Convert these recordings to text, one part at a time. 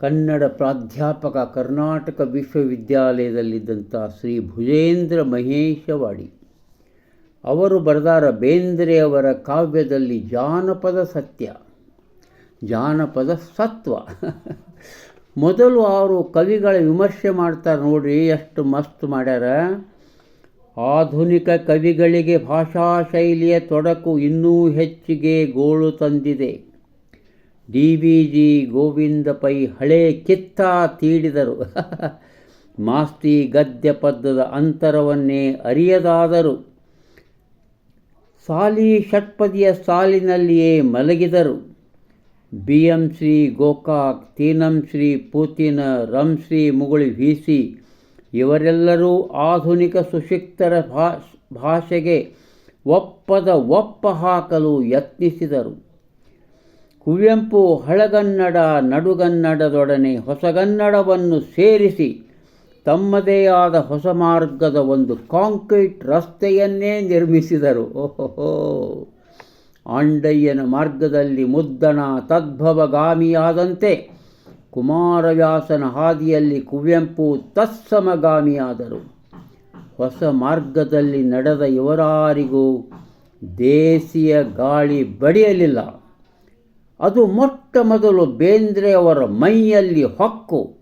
ಕನ್ನಡ ಪ್ರಾಧ್ಯಾಪಕ ಕರ್ನಾಟಕ ವಿಶ್ವವಿದ್ಯಾಲಯದಲ್ಲಿದ್ದಂಥ ಶ್ರೀ ಭುಜೇಂದ್ರ ಮಹೇಶವಾಡಿ. ಅವರು ಬರೆದಾರ ಬೇಂದ್ರೆಯವರ ಕಾವ್ಯದಲ್ಲಿ ಜಾನಪದ ಸತ್ಯ, ಜಾನಪದ ಸತ್ವ. ಮೊದಲು ಅವರು ಕವಿಗಳ ವಿಮರ್ಶೆ ಮಾಡ್ತಾರೆ ನೋಡ್ರಿ, ಎಷ್ಟು ಮಸ್ತ್ ಮಾಡ್ಯಾರ. ಆಧುನಿಕ ಕವಿಗಳಿಗೆ ಭಾಷಾ ಶೈಲಿಯ ತೊಡಕು ಇನ್ನೂ ಹೆಚ್ಚಿಗೆ ಗೋಳು ತಂದಿದೆ. D B G Govinda Pai ಹಳೆ ಕಿತ್ತ ತೀಡಿದರು. ಮಾಸ್ತಿ ಗದ್ಯ ಪದ್ಯದ ಅಂತರವನ್ನೇ ಅರಿಯದಾದರು. ಸಾಲಿ ಷಟ್ಪದಿಯ ಸಾಲಿನಲ್ಲಿಯೇ ಮಲಗಿದರು. ಬಿ ಎಂ ಶ್ರೀ ಗೋಕಾಕ್, ತೀನಂ ಶ್ರೀ ಪೂತಿನ, ರಂ ಶ್ರೀ ಮುಗುಳಿ ವೀಸಿ ಇವರೆಲ್ಲರೂ ಆಧುನಿಕ ಸುಶಿಕ್ತರ ಭಾಷೆಗೆ ಒಪ್ಪದ ಒಪ್ಪ ಹಾಕಲು ಯತ್ನಿಸಿದರು. ಕುವೆಂಪು ಹಳಗನ್ನಡ ನಡುಗನ್ನಡದೊಡನೆ ಹೊಸಗನ್ನಡವನ್ನು ಸೇರಿಸಿ, ತಮ್ಮದೇ ಆದ ಹೊಸ ಮಾರ್ಗದ ಒಂದು ಕಾಂಕ್ರೀಟ್ ರಸ್ತೆಯನ್ನೇ ನಿರ್ಮಿಸಿದರು. ಓಹೋ ಆಂಡಯ್ಯನ ಮಾರ್ಗದಲ್ಲಿ ಮುದ್ದಣ ತದ್ಭವಗಾಮಿಯಾದಂತೆ ಕುಮಾರವ್ಯಾಸನ ಹಾದಿಯಲ್ಲಿ ಕುವೆಂಪು ತತ್ಸಮಗಾಮಿಯಾದರು. ಹೊಸ ಮಾರ್ಗದಲ್ಲಿ ನಡೆದ ಇವರಾರಿಗೂ ದೇಸಿಯ ಗಾಳಿ ಬಡಿಯಲಿಲ್ಲ. ಅದು ಮೊಟ್ಟ ಮೊದಲು ಬೇಂದ್ರೆಯವರ ಮೈಯಲ್ಲಿ ಹೊಕ್ಕು,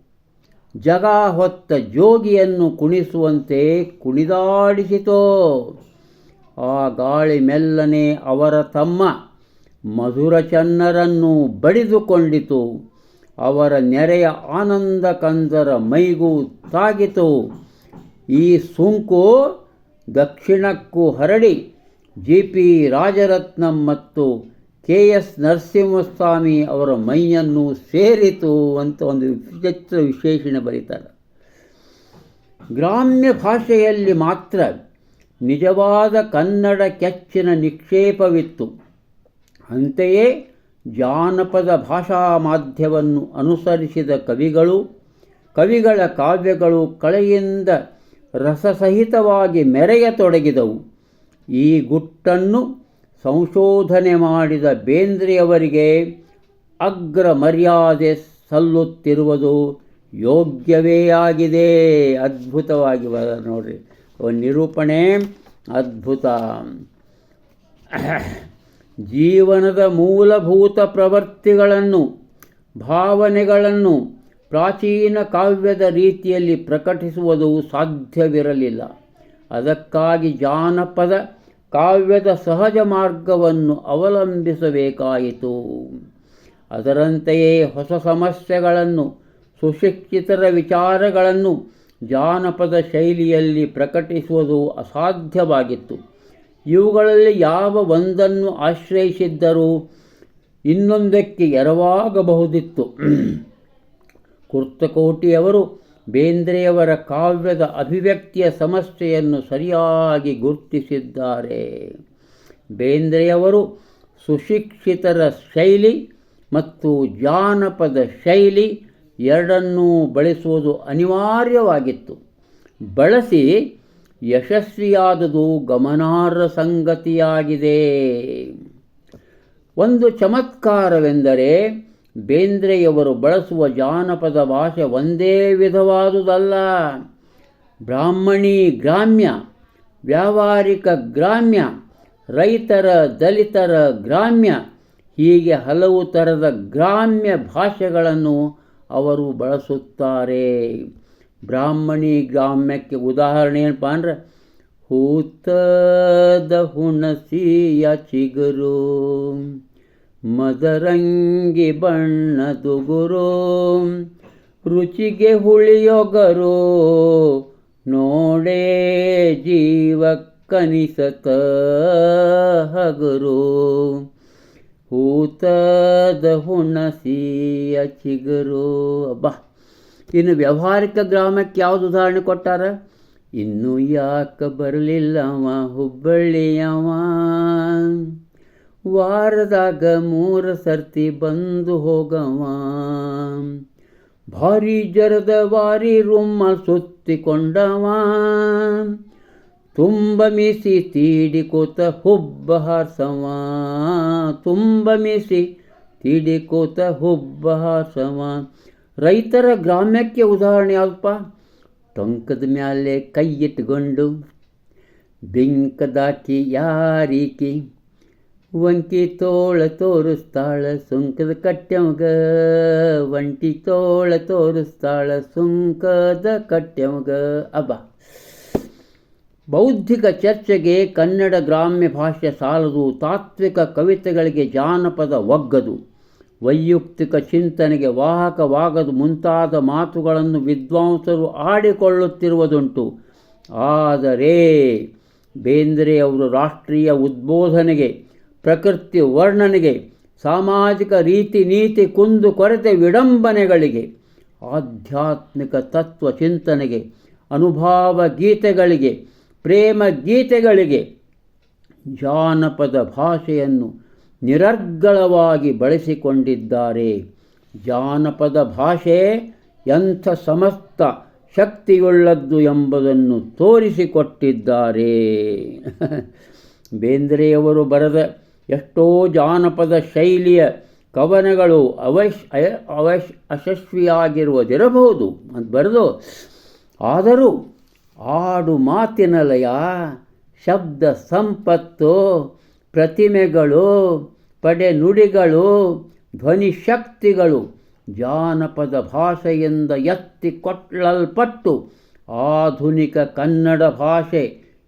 ಜಗ ಹೊತ್ತ ಜೋಗಿಯನ್ನು ಕುಣಿಸುವಂತೆ ಕುಣಿದಾಡಿಸಿತೋ. ಆ ಗಾಳಿ ಮೆಲ್ಲನೆ ಅವರ ತಮ್ಮ ಮಧುರಚನ್ನರನ್ನು ಬಡಿದುಕೊಂಡಿತು. ಅವರ ನೆರೆಯ ಆನಂದ ಕಂದರ ಮೈಗೂ ತಾಗಿತು. ಈ ಸುಂಕು ದಕ್ಷಿಣಕ್ಕೂ ಹರಡಿ, ಜಿ ಪಿ ರಾಜರತ್ನಂ ಮತ್ತು ಕೆ ಎಸ್ ನರಸಿಂಹಸ್ವಾಮಿ ಅವರ ಮೈಯನ್ನು ಸೇರಿತು ಅಂತ ಒಂದು ವಿಚಿತ್ರ ವಿಶೇಷಣೆ ಬರೀತಾರೆ. ಗ್ರಾಮ್ಯ ಭಾಷೆಯಲ್ಲಿ ಮಾತ್ರ ನಿಜವಾದ ಕನ್ನಡ ಕೆಚ್ಚಿನ ನಿಕ್ಷೇಪವಿತ್ತು. ಅಂತೆಯೇ ಜಾನಪದ ಭಾಷಾ ಮಾಧ್ಯವನ್ನು ಅನುಸರಿಸಿದ ಕವಿಗಳು, ಕವಿಗಳ ಕಾವ್ಯಗಳು ಕಳೆಯಿಂದ ರಸಸಹಿತವಾಗಿ ಮೆರೆಯತೊಡಗಿದವು. ಈ ಗುಟ್ಟನ್ನು ಸಂಶೋಧನೆ ಮಾಡಿದ ಬೇಂದ್ರೆಯವರಿಗೆ ಅಗ್ರ ಮರ್ಯಾದೆ ಸಲ್ಲುತ್ತಿರುವುದು ಯೋಗ್ಯವೇ ಆಗಿದೆ. ಅದ್ಭುತವಾಗಿ ನೋಡ್ರಿ. ನಿರೂಪಣೆ ಅದ್ಭುತ. ಜೀವನದ ಮೂಲಭೂತ ಪ್ರವೃತ್ತಿಗಳನ್ನು, ಭಾವನೆಗಳನ್ನು ಪ್ರಾಚೀನ ಕಾವ್ಯದ ರೀತಿಯಲ್ಲಿ ಪ್ರಕಟಿಸುವುದು ಸಾಧ್ಯವಿರಲಿಲ್ಲ. ಅದಕ್ಕಾಗಿ ಜಾನಪದ ಕಾವ್ಯದ ಸಹಜ ಮಾರ್ಗವನ್ನು ಅವಲಂಬಿಸಬೇಕಾಯಿತು. ಅದರಂತೆಯೇ ಹೊಸ ಸಮಸ್ಯೆಗಳನ್ನು, ಸುಶಿಕ್ಷಿತರ ವಿಚಾರಗಳನ್ನು ಜಾನಪದ ಶೈಲಿಯಲ್ಲಿ ಪ್ರಕಟಿಸುವುದು ಅಸಾಧ್ಯವಾಗಿತ್ತು. ಇವುಗಳಲ್ಲಿ ಯಾವ ಒಂದನ್ನು ಆಶ್ರಯಿಸಿದ್ದರೂ ಇನ್ನೊಂದಕ್ಕೆ ಎರವಾಗಬಹುದಿತ್ತು. ಕುರ್ತಕೋಟಿಯವರು ಬೇಂದ್ರೆಯವರ ಕಾವ್ಯದ ಅಭಿವ್ಯಕ್ತಿಯ ಸಮಸ್ಯೆಯನ್ನು ಸರಿಯಾಗಿ ಗುರುತಿಸಿದ್ದಾರೆ. ಬೇಂದ್ರೆಯವರು ಸುಶಿಕ್ಷಿತರ ಶೈಲಿ ಮತ್ತು ಜಾನಪದ ಶೈಲಿ ಎರಡನ್ನೂ ಬಳಸುವುದು ಅನಿವಾರ್ಯವಾಗಿತ್ತು. ಬಳಸಿ ಯಶಸ್ವಿಯಾದುದು ಗಮನಾರ್ಹ ಸಂಗತಿಯಾಗಿದೆ. ಒಂದು ಚಮತ್ಕಾರವೆಂದರೆ ಬೇಂದ್ರೆಯವರು ಬಳಸುವ ಜಾನಪದ ಭಾಷೆ ಒಂದೇ ವಿಧವಾದುದಲ್ಲ. ಬ್ರಾಹ್ಮಣಿ ಗ್ರಾಮ್ಯ, ವ್ಯಾವಹಾರಿಕ ಗ್ರಾಮ್ಯ, ರೈತರ ದಲಿತರ ಗ್ರಾಮ್ಯ, ಹೀಗೆ ಹಲವು ಥರದ ಗ್ರಾಮ್ಯ ಭಾಷೆಗಳನ್ನು ಅವರು ಬಳಸುತ್ತಾರೆ. ಬ್ರಾಹ್ಮಣಿ ಗ್ರಾಮ್ಯಕ್ಕೆ ಉದಾಹರಣೆ ಏನಪ್ಪ ಅಂದರೆ, ಹೂತದ ಹುಣಸಿಯ ಚಿಗುರು. ಮದರಂಗಿ ಬಣ್ಣದು ಗುರು. ರುಚಿಗೆ ಹುಳಿಯೊಗರು, ನೋಡೇ ಜೀವ ಕನಿಸತ ಹಗುರು. ಹೂತದ ಹುಣಸಿಯ ಚಿಗುರು. ಅಬ್ಬಾ! ಇನ್ನು ವ್ಯವಹಾರಿಕ ಗ್ರಾಮಕ್ಕೆ ಯಾವುದು ಉದಾಹರಣೆ ಕೊಟ್ಟಾರ? ಇನ್ನು ಯಾಕೆ ಬರಲಿಲ್ಲವ ಹುಬ್ಬಳ್ಳಿಯವ? ವಾರದಾಗ ಮೂರ ಸರ್ತಿ ಬಂದು ಹೋಗವ. ಭಾರಿ ಜರದ ವಾರಿ ರುಮ್ಮ ಸುತ್ತಿಕೊಂಡವ. ತುಂಬ ಮೀಸಿ ತೀಡಿಕೋತ ಹುಬ್ಬ ಹಾರ್ಸವ. ತುಂಬ ಮೀಸಿ ತೀಡಿಕೋತ ಹುಬ್ಬ ಹಾರ್ಸವ. ರೈತರ ಗ್ರಾಮ್ಯಕ್ಕೆ ಉದಾಹರಣೆ ಯಾವಪ್ಪ ಟೊಂಕದ ಮ್ಯಾಲೆ ಕೈ ಇಟ್ಕೊಂಡು ಬೆಂಕದಾಕಿ ಯಾರೀಕಿ ವಂಕಿ ತೋಳ ತೋರಿಸ್ತಾಳ, ಸುಂಕದ ಕಟ್ಟ್ಯಮಗ ಒಂಟಿ ತೋಳ ತೋರಿಸ್ತಾಳ, ಸುಂಕದ ಕಟ್ಟ್ಯಮಗ ಅಬ್ಬ. ಬೌದ್ಧಿಕ ಚರ್ಚೆಗೆ ಕನ್ನಡ ಗ್ರಾಮ್ಯ ಭಾಷೆ ಸಾಲದು, ತಾತ್ವಿಕ ಕವಿತೆಗಳಿಗೆ ಜಾನಪದ ಒಗ್ಗದು. ವೈಯಕ್ತಿಕ ಚಿಂತನೆಗೆ ವಾಹಕವಾಗದು ಮುಂತಾದ ಮಾತುಗಳನ್ನು ವಿದ್ವಾಂಸರು ಆಡಿಕೊಳ್ಳುತ್ತಿರುವುದುಂಟು. ಆದರೆ ಬೇಂದ್ರೆಯವರು ರಾಷ್ಟ್ರೀಯ ಉದ್ಬೋಧನೆಗೆ ಪ್ರಕೃತಿ ವರ್ಣನೆಗೆ, ಸಾಮಾಜಿಕ ರೀತಿ ನೀತಿ ಕುಂದು ಕೊರತೆ ವಿಡಂಬನೆಗಳಿಗೆ, ಆಧ್ಯಾತ್ಮಿಕ ತತ್ವ ಚಿಂತನೆಗೆ, ಅನುಭಾವ ಗೀತೆಗಳಿಗೆ, ಪ್ರೇಮ ಗೀತೆಗಳಿಗೆ ಜಾನಪದ ಭಾಷೆಯನ್ನು ನಿರರ್ಗಳವಾಗಿ ಬಳಸಿಕೊಂಡಿದ್ದಾರೆ. ಜಾನಪದ ಭಾಷೆ ಎಂಥ ಸಮಸ್ತ ಶಕ್ತಿಯುಳ್ಳದ್ದು ಎಂಬುದನ್ನು ತೋರಿಸಿಕೊಟ್ಟಿದ್ದಾರೆ. ಬೇಂದ್ರೆಯವರು ಬರೆದ ಎಷ್ಟೋ ಜಾನಪದ ಶೈಲಿಯ ಕವನಗಳು ಅವಶ್ ಅವಶ್ ಯಶಸ್ವಿಯಾಗಿರುವುದಿರಬಹುದು ಅಂತ ಬರೆದು, ಆದರೂ ಆಡು ಮಾತಿನ ಲಯ ಶಬ್ದ ಸಂಪತ್ತು, ಪ್ರತಿಮೆಗಳು, ಪಡೆ ನುಡಿಗಳು, ಧ್ವನಿ ಶಕ್ತಿಗಳು ಜಾನಪದ ಭಾಷೆಯಿಂದ ಎತ್ತಿ ಕೊಟ್ಟಲ್ಪಟ್ಟು ಆಧುನಿಕ ಕನ್ನಡ ಭಾಷೆ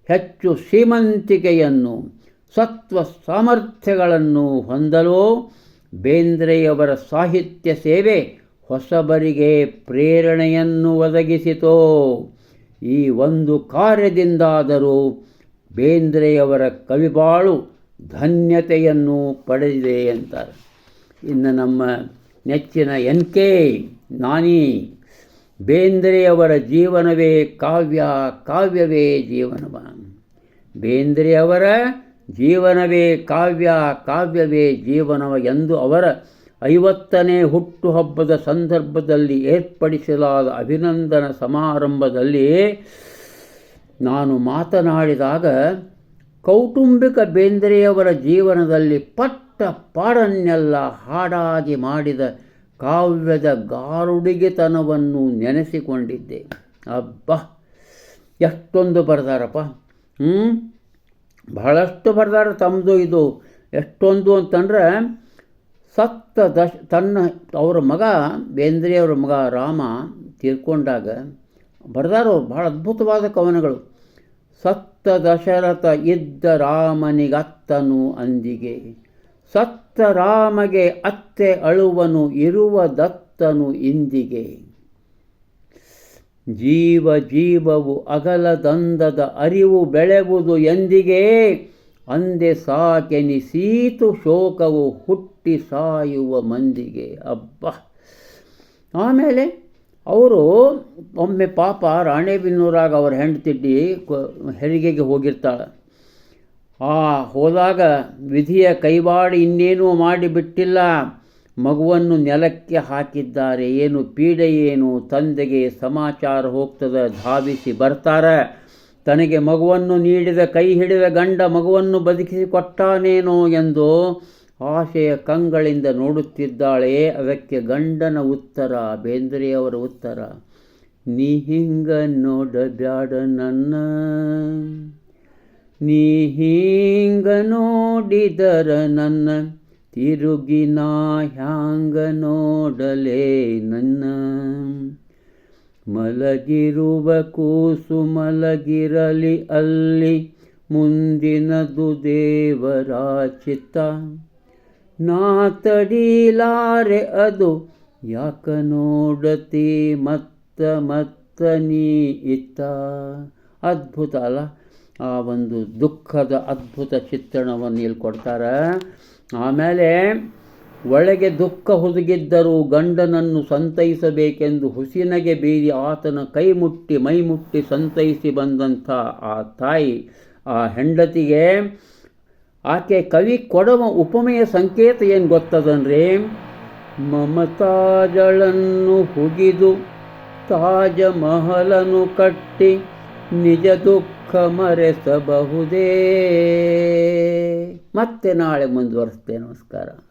ಹೆಚ್ಚು ಶ್ರೀಮಂತಿಕೆಯನ್ನು ಸತ್ವ ಸಾಮರ್ಥ್ಯಗಳನ್ನು ಹೊಂದಲು ಬೇಂದ್ರೆಯವರ ಸಾಹಿತ್ಯ ಸೇವೆ ಹೊಸಬರಿಗೆ ಪ್ರೇರಣೆಯನ್ನು ಒದಗಿಸಿತೋ. ಈ ಒಂದು ಕಾರ್ಯದಿಂದಾದರೂ ಬೇಂದ್ರೆಯವರ ಕವಿಬಾಳು ಧನ್ಯತೆಯನ್ನು ಪಡೆದಿದೆ ಅಂತಾರೆ. ಇನ್ನು ನಮ್ಮ ನೆಚ್ಚಿನ ಎನ್ ಕೆ ನಾನಿ, ಬೇಂದ್ರೆಯವರ ಜೀವನವೇ ಕಾವ್ಯ, ಕಾವ್ಯವೇ ಜೀವನವ. ಬೇಂದ್ರೆಯವರ ಜೀವನವೇ ಕಾವ್ಯ, ಕಾವ್ಯವೇ ಜೀವನವ ಎಂದು ಅವರ ಐವತ್ತನೇ ಹುಟ್ಟುಹಬ್ಬದ ಸಂದರ್ಭದಲ್ಲಿ ಏರ್ಪಡಿಸಲಾದ ಅಭಿನಂದನ ಸಮಾರಂಭದಲ್ಲಿ ನಾನು ಮಾತನಾಡಿದಾಗ, ಕೌಟುಂಬಿಕ ಬೇಂದ್ರೆಯವರ ಜೀವನದಲ್ಲಿ ಪಟ್ಟ ಪಾಡನ್ನೆಲ್ಲ ಹಾಡಾಗಿ ಮಾಡಿದ ಕಾವ್ಯದ ಗಾರುಡಿಗೆತನವನ್ನು ನೆನೆಸಿಕೊಂಡಿದ್ದೆ. ಅಬ್ಬ, ಎಷ್ಟೊಂದು ಬರೆದಾರಪ್ಪ. ಹ್ಞೂ ಬಹಳಷ್ಟು ಬರ್ದಾರೆ ತಮ್ಮದು ಇದು. ಎಷ್ಟೊಂದು ಅಂತಂದ್ರೆ, ಸತ್ತ ದಶ ತನ್ನ ಅವರ ಮಗ ಬೇಂದ್ರೆಯವರ ಮಗ ರಾಮ ತೀರ್ಕೊಂಡಾಗ ಬರೆದಾರು ಭಾಳ ಅದ್ಭುತವಾದ ಕವನಗಳು. ಸತ್ತ ದಶರಥ ಇದ್ದ ರಾಮನಿಗತ್ತನು ಅಂದಿಗೆ. ಸತ್ತ ರಾಮಗೆ ಅತ್ತೆ ಅಳುವನು ಇರುವ ದತ್ತನು ಇಂದಿಗೆ. ಜೀವ ಜೀವವು ಅಗಲದಂದದ ಅರಿವು ಬೆಳೆವುದು ಎಂದಿಗೆ? ಅಂದೆ ಸಾಕೆನಿಸೀತು ಶೋಕವು ಹುಟ್ಟಿ ಸಾಯುವ ಮಂದಿಗೆ. ಅಬ್ಬ! ಆಮೇಲೆ ಅವರು ಒಮ್ಮೆ ಪಾಪ ರಾಣೆಬೆನ್ನೂರಾಗ ಅವ್ರ ಹೆಂಡತಿಡ್ಡಿ ಹೆರಿಗೆಗೆ ಹೋಗಿರ್ತಾಳೆ. ಆ ಹೋದಾಗ ವಿಧಿಯ ಕೈವಾಡಿ ಇನ್ನೇನೂ ಮಾಡಿಬಿಟ್ಟಿಲ್ಲ. ಮಗುವನ್ನು ನೆಲಕ್ಕೆ ಹಾಕಿದ್ದಾರೆ. ಏನು ಪೀಡೆ ಏನು? ತಂದೆಗೆ ಸಮಾಚಾರ ಹೋಗ್ತದ, ಧಾವಿಸಿ ಬರ್ತಾರೆ. ತನಗೆ ಮಗುವನ್ನು ನೀಡಿದ ಕೈ ಹಿಡಿದ ಗಂಡ ಮಗುವನ್ನು ಬದುಕಿಸಿ ಕೊಟ್ಟಾನೇನೋ ಎಂದು ಆಶೆಯ ಕಂಗಳಿಂದ ನೋಡುತ್ತಿದ್ದಾಳೆ. ಅದಕ್ಕೆ ಗಂಡನ ಉತ್ತರ, ಬೇಂದ್ರೆಯವರ ಉತ್ತರ, ನೀ ಹಿಂಗ ನೋಡಬ್ಯಾಡ ನನ್ನ. ನೀ ಹಿಂಗ ನೋಡಿದರ ನನ್ನ. ತಿರುಗಿ ನಾ ಹ್ಯಾಂಗ ನೋಡಲೇ ನನ್ನ. ಮಲಗಿರುವ ಕೂಸು ಮಲಗಿರಲಿ ಅಲ್ಲಿ ಮುಂದಿನದು ದೇವರ ಚಿತ್ತ ನಾ ತಡೀಲಾರೆ ಅದು ಯಾಕ ನೋಡತಿ ಮತ್ತ ಮತ್ತ ನೀ ಇತ್ತ. ಅದ್ಭುತ ಅಲ್ಲ. ಆ ಒಂದು ದುಃಖದ ಅದ್ಭುತ ಚಿತ್ರಣವನ್ನು ಇಲ್ಲಿ ಕೊಡ್ತಾರೆ. ಆಮೇಲೆ, ಒಳಗೆ ದುಃಖ ಹುದುಗಿದ್ದರೂ ಗಂಡನನ್ನು ಸಂತೈಸಬೇಕೆಂದು ಹುಸಿನಗೆ ಬೀರಿ ಆತನ ಕೈ ಮುಟ್ಟಿ, ಮೈ ಮುಟ್ಟಿ ಸಂತೈಸಿ ಬಂದಂಥ ಆ ತಾಯಿ, ಆ ಹೆಂಡತಿಗೆ, ಆಕೆ ಕವಿ ಕೊಡುವ ಉಪಮೆಯ ಸಂಕೇತ ಏನು ಗೊತ್ತದನ್ರಿ? ಮಮತಾಜಳನ್ನು ಹುಗಿದು ತಾಜ ಮಹಲನು ಕಟ್ಟಿ ನಿಜ ದುಃಖ ಮರೆಸಬಹುದೇ. ಮತ್ತೆ ನಾಳೆ ಮುಂದುವರಿಸ್ತೇನೆ. ನಮಸ್ಕಾರ.